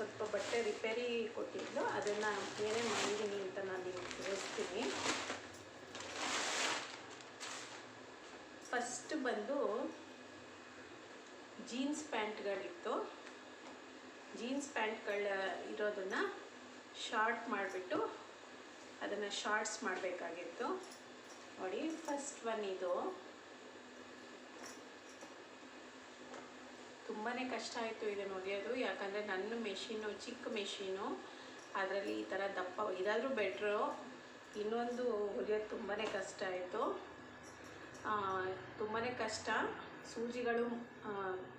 ಸ್ವಲ್ಪ ಬಟ್ಟೆ ರಿಪೇರಿ ಕೊಟ್ಟಿದ್ದು, ಅದನ್ನು ಏನೇ ಮಾಡಿದ್ದೀನಿ ಅಂತ ನಾನು ನಿಮ್ಗೆ ತಿಳಿಸ್ತೀನಿ. ಫಸ್ಟ್ ಬಂದು ಜೀನ್ಸ್ ಪ್ಯಾಂಟ್ಗಳಿತ್ತು. ಜೀನ್ಸ್ ಪ್ಯಾಂಟ್ಗಳ ಇರೋದನ್ನು ಶಾರ್ಟ್ ಮಾಡಿಬಿಟ್ಟು ಅದನ್ನು ಶಾರ್ಟ್ಸ್ ಮಾಡಬೇಕಾಗಿತ್ತು. ನೋಡಿ ಫಸ್ಟ್ ಒನ್ ಇದು. ತುಂಬಾ ಕಷ್ಟ ಆಯಿತು ಇದನ್ನು ಹೊಲಿಯೋದು ಯಾಕಂದರೆ ನನ್ನ ಮೆಷಿನು ಚಿಕ್ಕ ಮೆಷಿನು ಅದರಲ್ಲಿ ಈ ಥರ ದಪ್ಪ ಇದಾದರೂ ಬೆಟ್ರು ಇನ್ನೊಂದು ಹೊಲಿಯೋದು ತುಂಬಾ ಕಷ್ಟ ಆಯಿತು. ತುಂಬಾ ಕಷ್ಟ. ಸೂಜಿಗಳು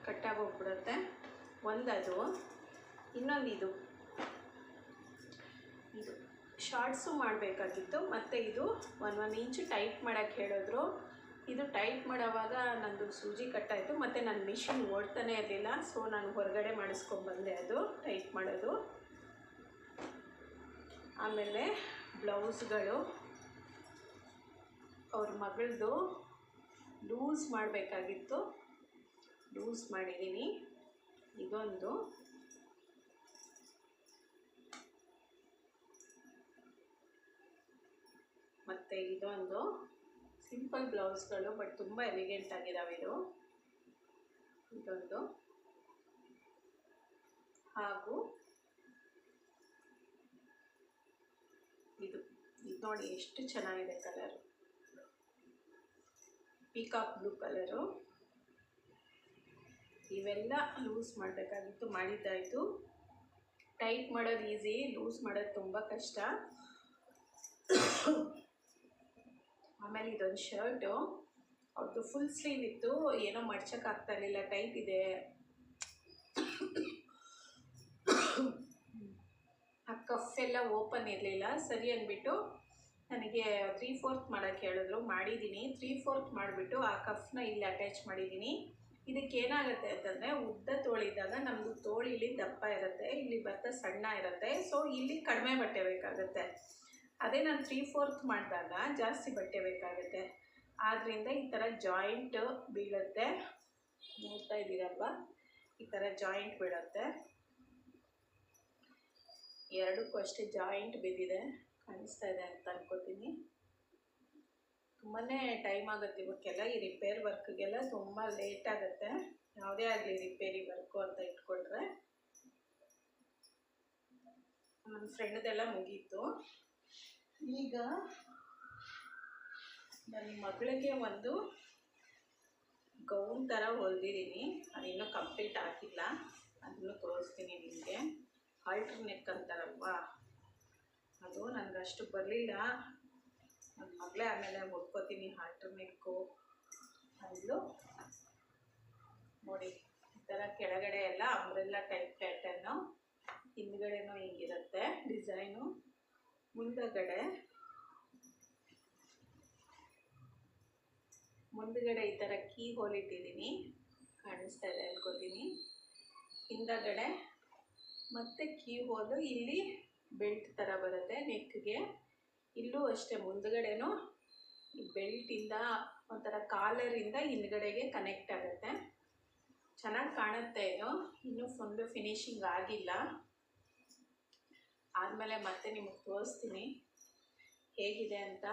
ಕಟ್ಟಾಗೋಗ್ಬಿಡುತ್ತೆ ಒಂದದು. ಇನ್ನೊಂದು ಇದು. ಇದು ಶಾರ್ಟ್ಸು ಮಾಡಬೇಕಾಗಿತ್ತು. ಮತ್ತು ಇದು ಒನ್ ಒನ್ ಇಂಚು ಟೈಟ್ ಮಾಡೋಕ್ಕೆ ಹೇಳಿದ್ರು. ಇದು ಟೈಟ್ ಮಾಡೋವಾಗ ನನ್ನದು ಸೂಜಿ ಕಟ್ಟಾಯಿತು, ಮತ್ತು ನನ್ನ ಮಿಷಿನ್ ಓಡ್ತಾನೆ ಇರಲಿಲ್ಲ, ಸೊ ನಾನು ಹೊರಗಡೆ ಮಾಡಿಸ್ಕೊಂಡ್ಬಂದೆ ಅದು ಟೈಟ್ ಮಾಡೋದು. ಆಮೇಲೆ ಬ್ಲೌಸ್ಗಳು, ಅವ್ರ ಮಗಳದು ಲೂಸ್ ಮಾಡಬೇಕಾಗಿತ್ತು. ಲೂಸ್ ಮಾಡಿದ್ದೀನಿ. ಇದೊಂದು. ಮತ್ತು ಇದೊಂದು. ಸಿಂಪಲ್ ಬ್ಲೌಸ್ಗಳು, ಬಟ್ ತುಂಬ ಎಲಿಗೆಂಟ್ ಆಗಿದ್ದಾವೆ ಇದು ಇದೊಂದು. ಹಾಗೂ ಇದು ಇದು ನೋಡಿ ಎಷ್ಟು ಚೆನ್ನಾಗಿದೆ ಕಲರು ಪೀಕಾಕ್ ಬ್ಲೂ ಕಲರು ಇವೆಲ್ಲ ಲೂಸ್ ಮಾಡಬೇಕಾಗಿತ್ತು ಮಾಡಿದ್ದಾಯಿತು ಟೈಟ್ ಮಾಡೋದು ಈಸಿ ಲೂಸ್ ಮಾಡೋದು ತುಂಬ ಕಷ್ಟ. ಆಮೇಲೆ ಇದೊಂದು ಶರ್ಟು. ಅವ್ರದ್ದು ಫುಲ್ ಸ್ಲೀವ್ ಇತ್ತು. ಏನೋ ಮಡ್ಚಕ್ಕೆ ಆಗ್ತಾ ಇರಲಿಲ್ಲ. ಟೈಟ್ ಇದೆ. ಆ ಕಫ್ ಎಲ್ಲ ಓಪನ್ ಇರಲಿಲ್ಲ. ಸರಿ ಅಂದ್ಬಿಟ್ಟು ನನಗೆ ತ್ರೀ ಫೋರ್ತ್ ಮಾಡೋಕ್ಕೆ ಹೇಳಿದ್ರು. ಮಾಡಿದ್ದೀನಿ. ತ್ರೀ ಫೋರ್ತ್ ಮಾಡಿಬಿಟ್ಟು ಆ ಕಫ್ನ ಇಲ್ಲಿ ಅಟ್ಯಾಚ್ ಮಾಡಿದ್ದೀನಿ. ಇದಕ್ಕೆ ಏನಾಗುತ್ತೆ ಅಂತಂದರೆ ಉದ್ದ ತೋಳಿದ್ದಾಗ ನಮ್ಮದು ಇಲ್ಲಿ ದಪ್ಪ ಇರುತ್ತೆ. ಇಲ್ಲಿ ಬರ್ತಾ ಸಣ್ಣ ಇರುತ್ತೆ. ಸೊ ಇಲ್ಲಿ ಕಡಿಮೆ ಬಟ್ಟೆ ಬೇಕಾಗುತ್ತೆ. ಅದೇ ನಾನು ತ್ರೀ ಫೋರ್ತ್ ಮಾಡಿದಾಗ ಜಾಸ್ತಿ ಬಟ್ಟೆ ಬೇಕಾಗುತ್ತೆ. ಆದ್ದರಿಂದ ಈ ಥರ ಜಾಯಿಂಟ್ ಬೀಳುತ್ತೆ. ನೋಡ್ತಾ ಇದ್ದೀರಲ್ವ? ಈ ಥರ ಜಾಯಿಂಟ್ ಬೀಳುತ್ತೆ. ಎರಡಕ್ಕೂ ಅಷ್ಟೇ ಜಾಯಿಂಟ್ ಬಿದ್ದಿದೆ. ಕಾಣಿಸ್ತಾ ಇದೆ ಅಂತ ಅನ್ಕೋತೀನಿ. ತುಂಬಾ ಟೈಮ್ ಆಗುತ್ತೆ ಇವಕ್ಕೆಲ್ಲ ಈ ರಿಪೇರ್ ವರ್ಕ್ಗೆಲ್ಲ ತುಂಬ ಲೇಟ್ ಆಗುತ್ತೆ. ಯಾವುದೇ ಆಗಲಿ ರಿಪೇರಿ ವರ್ಕು ಅಂತ ಇಟ್ಕೊಂಡ್ರೆ. ನನ್ನ ಫ್ರೆಂಡ್ದೆಲ್ಲ ಮುಗೀತು. ಈಗ ನನ್ನ ಮಗಳಿಗೆ ಒಂದು ಗೌನ್ ಥರ ಹೊಲ್ದಿದ್ದೀನಿ. ಅದಿನ್ನೂ ಕಂಪ್ಲೀಟ್ ಆಗಿಲ್ಲ. ಅದನ್ನು ತೋರಿಸ್ತೀನಿ ನಿಮಗೆ. ಆಲ್ಟ್ರ್ ನೆಕ್ ಅಂತಾರಲ್ವಾ? ಅದು ನನಗೆ ಅಷ್ಟು ಬರಲಿಲ್ಲ. ನನ್ನ ಮಗಳೇ ಆಮೇಲೆ ಹೊಡ್ಕೋತೀನಿ ಆಲ್ಟ್ರ್ ನೆಕ್ಕು ಅಲ್ಲೂ ನೋಡಿ, ಈ ಥರ ಕೆಳಗಡೆ ಎಲ್ಲ ಅಂಬ್ರೆಲ್ಲ ಟೈಪ್ ಪ್ಯಾಟರ್ನು ಹಿಂದ್ಗಡೆನೂ ಹಿಂಗಿರುತ್ತೆ. ಡಿಸೈನು ಮುಂದಗಡೆ. ಮುಂದಗಡೆ ಈ ಥರ ಕೀ ಹೋಲ್ ಇಟ್ಟಿದ್ದೀನಿ. ಕಾಣಿಸ್ತಾ ಇದೆ ಅನ್ಕೋತೀನಿ ಹಿಂದಗಡೆ ಮತ್ತೆ ಕೀ ಹೋಲು ಇಲ್ಲಿ ಬೆಲ್ಟ್ ಥರ ಬರುತ್ತೆ ನೆಕ್ಗೆ. ಇಲ್ಲೂ ಅಷ್ಟೇ ಮುಂದಗಡೆನೂ ಬೆಲ್ಟಿಂದ ಒಂಥರ ಕಾಲರಿಂದ ಹಿಂದ್ಗಡೆಗೆ ಕನೆಕ್ಟ್ ಆಗುತ್ತೆ. ಚೆನ್ನಾಗಿ ಕಾಣುತ್ತೆ ಇದು. ಇನ್ನೂ ಫುಲ್ಲು ಫಿನಿಶಿಂಗ್ ಆಗಿಲ್ಲ. ಆದಮೇಲೆ ಮತ್ತೆ ನಿಮಗೆ ತೋರಿಸ್ತೀನಿ. ಹೇಗಿದೆ ಅಂತ.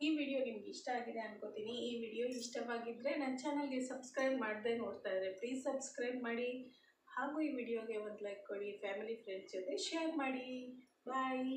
ಈ ವಿಡಿಯೋ ನಿಮ್ಗೆ ಇಷ್ಟ ಆಗಿದೆ ಅನ್ಕೋತೀನಿ. ಈ ವಿಡಿಯೋ ಇಷ್ಟವಾಗಿದ್ದರೆ ನನ್ನ ಚಾನಲ್ಗೆ ಸಬ್ಸ್ಕ್ರೈಬ್ ಮಾಡದೆ ನೋಡ್ತಾ ಇದ್ರೆ ಪ್ಲೀಸ್ ಸಬ್ಸ್ಕ್ರೈಬ್ ಮಾಡಿ. ಹಾಗೂ ಈ ವಿಡಿಯೋಗೆ ಒಂದು ಲೈಕ್ ಕೊಡಿ. ಫ್ಯಾಮಿಲಿ, ಫ್ರೆಂಡ್ಸ್ ಜೊತೆ ಶೇರ್ ಮಾಡಿ. ಬಾಯ್.